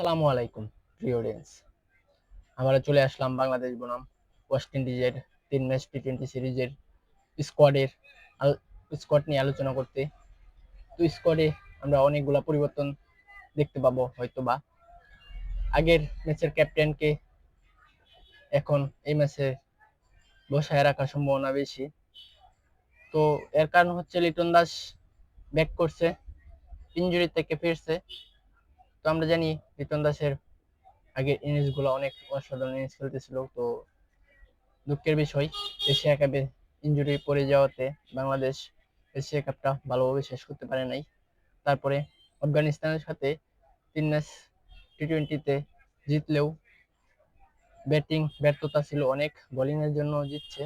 সালামু আলাইকুম, প্রিয় অডিয়েন্স আমরা চলে আসলাম বাংলাদেশ বনাম ওয়েস্ট ইন্ডিজের তিন ম্যাচ টি টোয়েন্টি সিরিজের স্কোয়াডের স্কোয়াড নিয়ে আলোচনা করতে। তো স্কোয়াডে আমরা অনেকগুলা পরিবর্তন দেখতে পাবো হয়তো বা আগের ম্যাচের ক্যাপ্টেনকে এখন এই ম্যাচে বসায় রাখার সম্ভাবনা বেশি। তো এর কারণ হচ্ছে লিটন দাস ব্যাক করছে ইঞ্জুরি থেকে ফিরছে। তো আমরা জানি লিটন দাসের আগের ইনিংসগুলো অনেক অসাধারণ ইনিংস খেলতেছিল, তো দুঃখের বিষয়, এশিয়া কাপে ইঞ্জুরি পড়ে যাওয়াতে বাংলাদেশ এশিয়া কাপটা ভালোভাবে শেষ করতে পারে নাই। তারপরে আফগানিস্তানের সাথে তিন ম্যাচ টি টোয়েন্টিতে জিতলেও ব্যাটিং ব্যর্থতা ছিল অনেক, বোলিংয়ের জন্য জিতছে।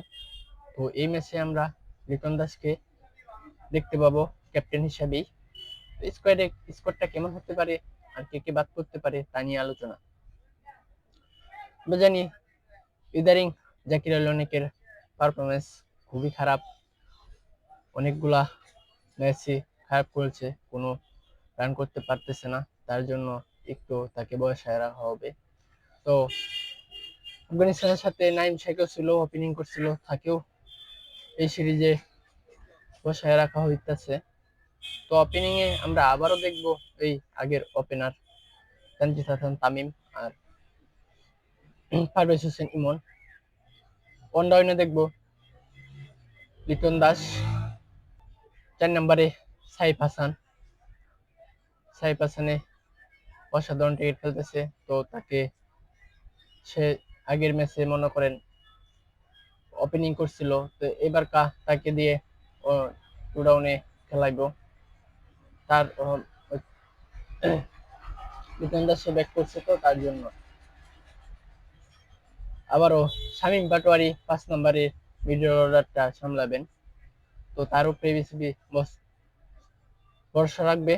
তো এই ম্যাচে আমরা লিটন দাসকে দেখতে পাবো ক্যাপ্টেন হিসাবেই। স্কোয়াডে স্কোয়াডটা কেমন হতে পারে আর কে কে বাদ করতে পারে তা নিয়ে আলোচনা। আমরা জানি ইদারিং জাকির আলী অনেকের পারফরমেন্স খুবই খারাপ। অনেকগুলা ম্যাচই খারাপ করেছে, কোনো রান করতে পারতেছে না, তার জন্য একটু তাকে বয়সায় রাখা হবে। তো, আফগানিস্তানের সাথে নাইম শেখও ছিল ওপেনিং করছিল, তাকেও এই সিরিজে বসায় রাখা হইতেছে। তো ওপেনিং এ আমরা আবারও দেখব এই আগের ওপেনার তানজিদ হাসান, তামিম আর পারভেজ হোসেন ইমন। ওয়ানডাউনে দেখব লিটন দাস, চার নম্বরে সাইফ হাসান। সাইফ হাসানে অসাধারণ টিকিট খেলতেছে, তো তাকে সে আগের ম্যাচে মনে করেন ওপেনিং করছিল, তো এবার কা তাকে দিয়ে টু ডাউনে খেলাইব। তার লিটন দাস ব্যাক করছে তো তার জন্য। আবারও শামীম পাটোয়ারি পাঁচ নম্বরে মিডল অর্ডারটা সামলাবেন। তো তার উপরে বিসিবি ভরসা রাখবে।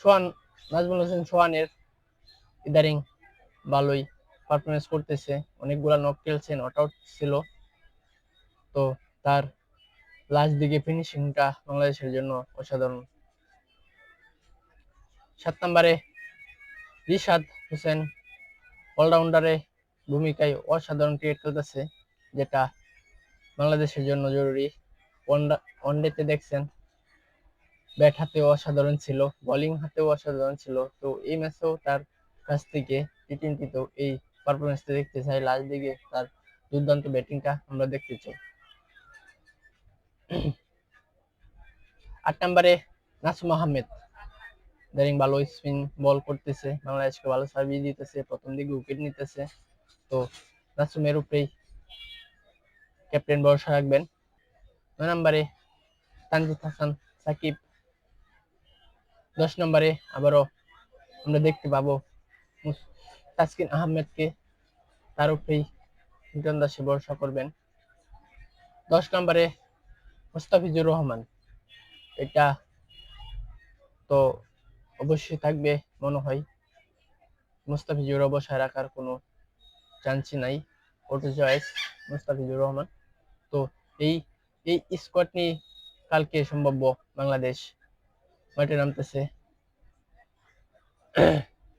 সোহান, নাজমুল হোসেন সোহানের ইদারিং ভালোই পারফরমেন্স করতেছে। অনেকগুলা নক খেলছে নট আউট ছিল। তো তার লাস্ট দিকে ফিনিশিংটা বাংলাদেশের জন্য অসাধারণ। সাত নম্বরে রিশাদ হোসেন অলরাউন্ডারে ভূমিকায় অসাধারণ ক্রিকেট খেলতেছে, যেটা বাংলাদেশের জন্য জরুরি। ওয়ানডেতে দেখছেন, ব্যাট হাতেও অসাধারণ ছিল, বোলিং হাতেও অসাধারণ ছিল। তো এই ম্যাচেও তার কাছ থেকে টি এই পারফরমেন্সটা দেখতে চাই। লাস্ট দিকে তার দুর্দান্ত ব্যাটিংটা আমরা দেখতে চাই। আট নম্বরে নাসুম আহমেদ। দারিং ভালো স্পিন বল করতেছে, বাংলাদেশকে ভালো সার্ভিস দিতেছে, প্রথম দিকে উইকেট নিতেছে। তো নাসুমের উপরেই ক্যাপ্টেন ভরসা রাখবেন। নয় নম্বরে তানজিদ হাসান, সাকিব। দশ নম্বরে আবারও আমরা দেখতে পাবো তাসকিন আহমেদকে, তার উপরেই লিটন দাসে ভরসা করবেন। দশ নম্বরে মুস্তাফিজুর রহমান। এটা তো অবশ্যই থাকবে মনে হয়। মুস্তাফিজুর অবসায় রাখার কোনো চান্সই নাই। Auto choice Mustafizur Rahman. তো এই এই স্কোয়াড নিয়ে কালকে সম্ভাব্য বাংলাদেশ মাঠে নামতেছে।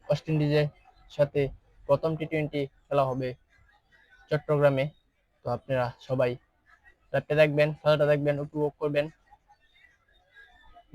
ওয়েস্ট ইন্ডিজের সাথে প্রথম টি টোয়েন্টি খেলা হবে চট্টগ্রামে। তো আপনারা সবাই ল্যাপটে দেখবেন, খেলাটা দেখবেন, উপভোগ করবেন।